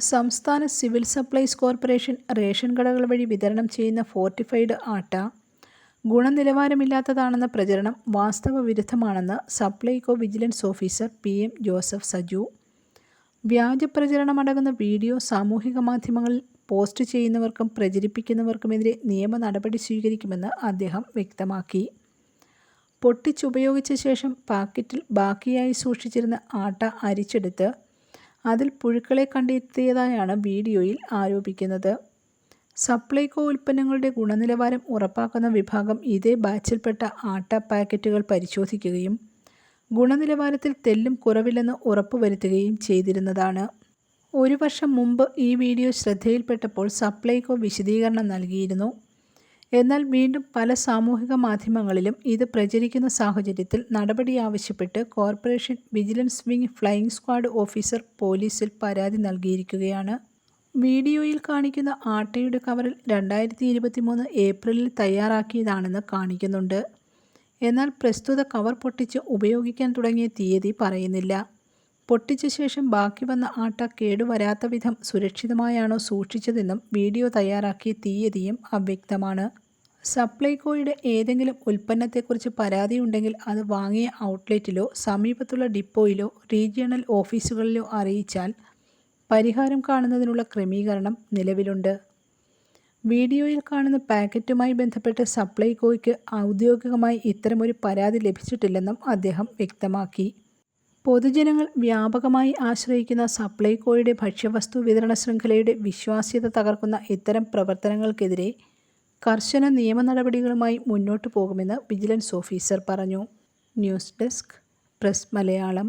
സംസ്ഥാന civil supplies corporation ration കടകൾ വഴി വിതരണം ചെയ്യുന്ന ഫോർട്ടിഫൈഡ് ആട്ട ഗുണനിലവാരമില്ലാത്തതാണെന്ന പ്രചരണം വാസ്തവ വിരുദ്ധമാണെന്ന് Supplyco vigilance officer P M Joseph Saju. വ്യാജ പ്രചരണമടങ്ങുന്ന വീഡിയോ സാമൂഹിക മാധ്യമങ്ങളിൽ പോസ്റ്റ് ചെയ്യുന്നവർക്കും പ്രചരിപ്പിക്കുന്നവർക്കുമെതിരെ നിയമ നടപടി സ്വീകരിക്കുമെന്ന് അദ്ദേഹം വ്യക്തമാക്കി. പൊട്ടിച്ചുപയോഗിച്ച ശേഷം പാക്കറ്റിൽ ബാക്കിയായി സൂക്ഷിച്ചിരുന്ന ആട്ട അരിച്ചെടുത്ത് അതിൽ പുഴുക്കളെ കണ്ടെത്തിയതായാണ് വീഡിയോയിൽ ആരോപിക്കുന്നത്. സപ്ലൈകോ ഉൽപ്പന്നങ്ങളുടെ ഗുണനിലവാരം ഉറപ്പാക്കുന്ന വിഭാഗം ഇതേ ബാച്ചിൽപ്പെട്ട ആട്ട പാക്കറ്റുകൾ പരിശോധിക്കുകയും ഗുണനിലവാരത്തിൽ തെല്ലും കുറവില്ലെന്ന് ഉറപ്പുവരുത്തുകയും ചെയ്തിരുന്നതാണ്. ഒരു വർഷം മുമ്പ് ഈ വീഡിയോ ശ്രദ്ധയിൽപ്പെട്ടപ്പോൾ സപ്ലൈകോ വിശദീകരണം നൽകിയിരുന്നു. എന്നാൽ വീണ്ടും പല സാമൂഹിക മാധ്യമങ്ങളിലും ഇത് പ്രചരിക്കുന്ന സാഹചര്യത്തിൽ നടപടി ആവശ്യപ്പെട്ട് corporation vigilance wing flying squad officer പോലീസിൽ പരാതി നൽകിയിരിക്കുകയാണ്. വീഡിയോയിൽ കാണിക്കുന്ന ആട്ടയുടെ കവറിൽ രണ്ടായിരത്തി ഇരുപത്തി മൂന്ന് ഏപ്രിലിൽ തയ്യാറാക്കിയതാണെന്ന് കാണിക്കുന്നുണ്ട്. എന്നാൽ പ്രസ്തുത കവർ പൊട്ടിച്ച് ഉപയോഗിക്കാൻ തുടങ്ങിയ തീയതി പറയുന്നില്ല. പൊട്ടിച്ച ശേഷം ബാക്കി വന്ന ആട്ട കേടുവരാത്ത വിധം സുരക്ഷിതമായാണോ സൂക്ഷിച്ചതെന്നും വീഡിയോ തയ്യാറാക്കിയ തീയതിയും അവ്യക്തമാണ്. സപ്ലൈകോയുടെ ഏതെങ്കിലും ഉൽപ്പന്നത്തെക്കുറിച്ച് പരാതിയുണ്ടെങ്കിൽ അത് വാങ്ങിയ ഔട്ട്ലെറ്റിലോ സമീപത്തുള്ള ഡിപ്പോയിലോ റീജിയണൽ ഓഫീസുകളിലോ അറിയിച്ചാൽ പരിഹാരം കാണുന്നതിനുള്ള ക്രമീകരണം നിലവിലുണ്ട്. വീഡിയോയിൽ കാണുന്ന പാക്കറ്റുമായി ബന്ധപ്പെട്ട് സപ്ലൈകോയ്ക്ക് ഔദ്യോഗികമായി ഇത്തരമൊരു പരാതി ലഭിച്ചിട്ടില്ലെന്നും അദ്ദേഹം വ്യക്തമാക്കി. പൊതുജനങ്ങൾ വ്യാപകമായി ആശ്രയിക്കുന്ന സപ്ലൈകോയുടെ ഭക്ഷ്യവസ്തു വിതരണ ശൃംഖലയുടെ വിശ്വാസ്യത തകർക്കുന്ന ഇത്തരം പ്രവർത്തനങ്ങൾക്കെതിരെ കർശന നിയമ നടപടികളുമായി മുന്നോട്ടു പോകുമെന്ന് വിജിലൻസ് ഓഫീസർ പറഞ്ഞു. News desk press Malayalam.